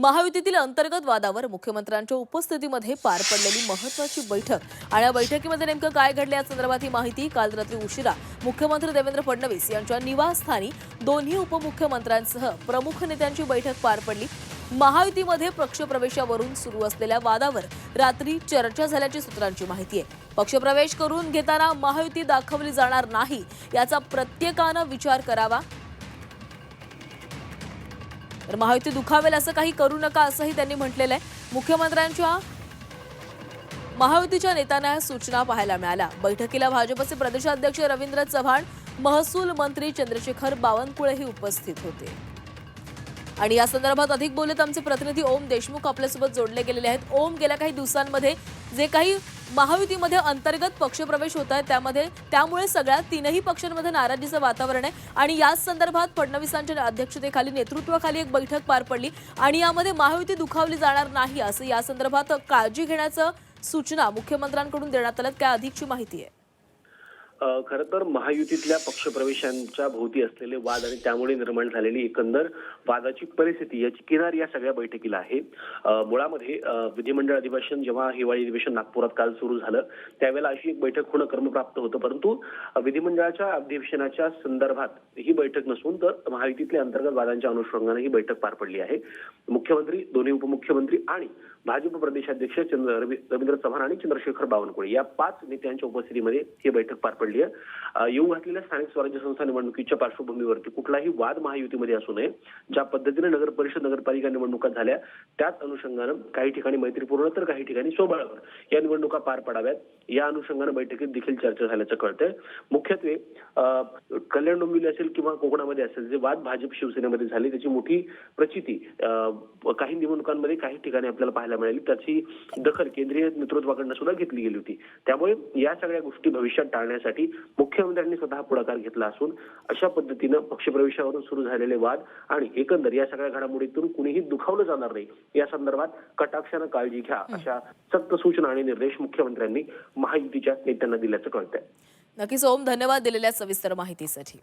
महायुतीतील अंतर्गत वादावर मुख्यमंत्र्यांच्या उपस्थितीमध्ये पार पडलेली महत्वाची बैठक. आणि या बैठकीमध्ये नेमकं काय घडलं या संदर्भात ही माहिती काल रात्री उशिरा मुख्यमंत्री देवेंद्र फडणवीस यांच्या निवासस्थानी दोन्ही उपमुख्यमंत्र्यांसह प्रमुख नेत्यांची बैठक पार पडली. महायुतीमध्ये पक्षप्रवेशावरून सुरू असलेल्या वादावर रात्री चर्चा झाल्याची सूत्रांची माहिती आहे. पक्षप्रवेश करून घेताना महायुती दाखवली जाणार नाही याचा प्रत्येकानं विचार करावा. तर महायुती दुखावेल असं काही करू नका असंही त्यांनी म्हटलेलं आहे. मुख्यमंत्र्यांच्या महायुतीच्या नेत्यांना सूचना पाहायला मिळाल्या. बैठकीला भाजपचे प्रदेशाध्यक्ष रवींद्र चव्हाण महसूल मंत्री चंद्रशेखर बावनकुळेही उपस्थित होते. आणि या संदर्भात अधिक बोलत आमचे प्रतिनिधी ओम देशमुख आपल्यासोबत जोडले गेलेले आहेत. ओम गेल्या काही दिवसांमध्ये जे काही महायुतीमध्ये अंतर्गत पक्षप्रवेश होत आहे त्यामध्ये त्यामुळे सगळ्या तीनही पक्षांमध्ये नाराजीचं वातावरण आहे. आणि याच संदर्भात फडणवीसांच्या अध्यक्षतेखाली नेतृत्वाखाली एक बैठक पार पडली आणि यामध्ये महायुती दुखावली जाणार नाही असं या संदर्भात काळजी घेण्याचं सूचना मुख्यमंत्र्यांकडून देण्यात आल्यात. काय अधिकची माहिती आहे? खर तर महायुतीतल्या पक्षप्रवेशांच्या भोवती असलेले वाद आणि त्यामुळे निर्माण झालेली एकंदर वादाची परिस्थिती याची किनार या सगळ्या बैठकीला आहे. मुळामध्ये विधिमंडळ अधिवेशन जेव्हा हिवाळी अधिवेशन नागपुरात काल सुरू झालं त्यावेळेला अशी एक बैठक होणं क्रमप्राप्त होतं. परंतु विधिमंडळाच्या अधिवेशनाच्या संदर्भात ही बैठक नसून तर महायुतीतल्या अंतर्गत वादांच्या अनुषंगाने ही बैठक पार पडली आहे. मुख्यमंत्री दोन्ही उपमुख्यमंत्री आणि भाजप प्रदेशाध्यक्ष चंद्र रवींद्र चव्हाण आणि चंद्रशेखर बावनकुळे या पाच नेत्यांच्या उपस्थितीमध्ये ही बैठक पार पडली आहे येऊ घातलेल्या स्थानिक स्वराज्य संस्था निवडणुकीच्या पार्श्वभूमीवरती कुठलाही वाद महायुतीमध्ये असू नये ज्या पद्धतीने नगर परिषद नगरपालिका निवडणुका झाल्या त्याच अनुषंगानं काही ठिकाणी मैत्रीपूर्ण तर काही ठिकाणी सोबळावर या निवडणुका पार पडाव्यात. या अनुषंगानं बैठकीत देखील चर्चा झाल्याचं कळतंय. मुख्यत्वे कल्याण डोंबिवली असेल किंवा कोकणामध्ये असेल जे वाद भाजप शिवसेनेमध्ये झाले त्याची मोठी प्रचिती काही निवडणुकांमध्ये काही ठिकाणी आपल्याला पाहायला मिळाली त्याची दखल केंद्रीय नेतृत्वाकडनं सुद्धा घेतली गेली होती. त्यामुळे या सगळ्या गोष्टी भविष्यात टाळण्यासाठी मुख्यमंत्र्यांनी स्वतः पुढाकार घेतला असून अशा पद्धतीनं पक्षप्रवेशावरून सुरू झालेले वाद आणि एकंदर या सगळ्या घडामोडीतून कुणीही दुखावलं जाणार नाही. या संदर्भात कटाक्षानं काळजी घ्या अशा सक्त सूचना आणि निर्देश मुख्यमंत्र्यांनी महायुतीच्या नेत्यांना दिल्याचं कळतंय. नक्कीच ओम धन्यवाद दिलेल्या सविस्तर माहितीसाठी.